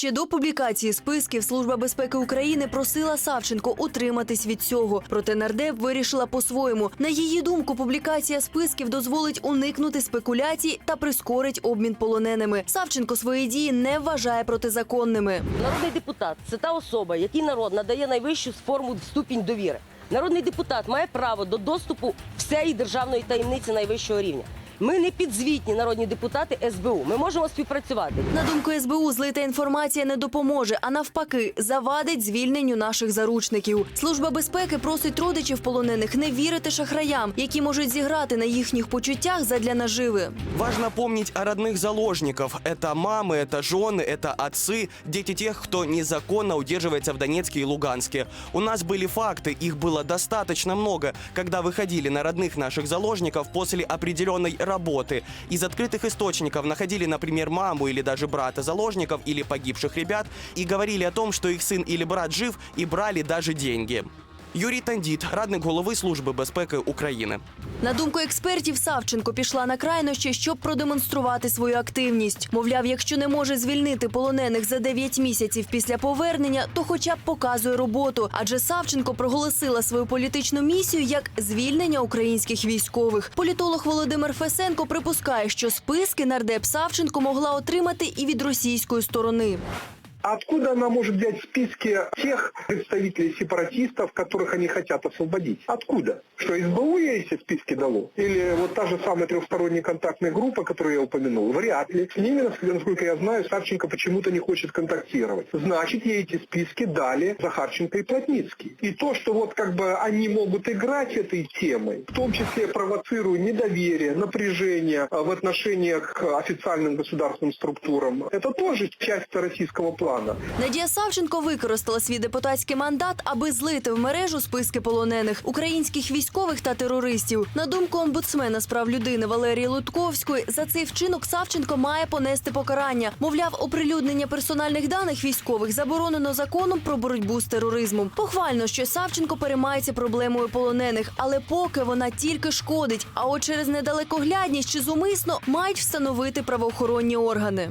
Ще до публікації списків Служба безпеки України просила Савченко утриматись від цього. Проте нардеп вирішила по-своєму. На її думку, публікація списків дозволить уникнути спекуляцій та прискорить обмін полоненими. Савченко свої дії не вважає протизаконними. Народний депутат це та особа, якій народ надає найвищу форму ступінь довіри. Народний депутат має право до доступу всієї державної таємниці найвищого рівня. Ми не підзвітні народні депутати СБУ. Ми можемо співпрацювати. На думку СБУ, злита інформація не допоможе, а навпаки, завадить звільненню наших заручників. Служба безпеки просить родичів полонених не вірити шахраям, які можуть зіграти на їхніх почуттях задля наживи. Важно помнить о родных заложников. Это мамы, это жены, это отцы, дети тех, кто незаконно удерживается в Донецке и Луганске. У нас были факты, их было достаточно много, когда выходили на родных наших заложников после определенной работы. Из открытых источников находили, например, маму или даже брата заложников или погибших ребят и говорили о том, что их сын или брат жив и брали даже деньги. Юрій Тандіт, радник голови Служби безпеки України. На думку експертів, Савченко пішла на крайнощі, щоб продемонструвати свою активність. Мовляв, якщо не може звільнити полонених за 9 місяців після повернення, то хоча б показує роботу. Адже Савченко проголосила свою політичну місію як звільнення українських військових. Політолог Володимир Фесенко припускає, що списки нардеп Савченко могла отримати і від російської сторони. Откуда она может взять списки тех представителей сепаратистов, которых они хотят освободить? Откуда? Что СБУ ей эти списки дало? Или вот та же самая трехсторонняя контактная группа, которую я упомянул? Вряд ли. С ними, насколько я знаю, Савченко почему-то не хочет контактировать. Значит, ей эти списки дали Захарченко и Плотницкий. И то, что вот как бы они могут играть этой темой, в том числе провоцируя недоверие, напряжение а, в отношениях к официальным государственным структурам, это тоже часть российского плана. Надія Савченко використала свій депутатський мандат, аби злити в мережу списки полонених українських військових та терористів. На думку омбудсмена з прав людини Валерії Лутковської, за цей вчинок Савченко має понести покарання. Мовляв, оприлюднення персональних даних військових заборонено законом про боротьбу з тероризмом. Похвально, що Савченко переймається проблемою полонених, але поки вона тільки шкодить. А от через недалекоглядність чи зумисно мають встановити правоохоронні органи.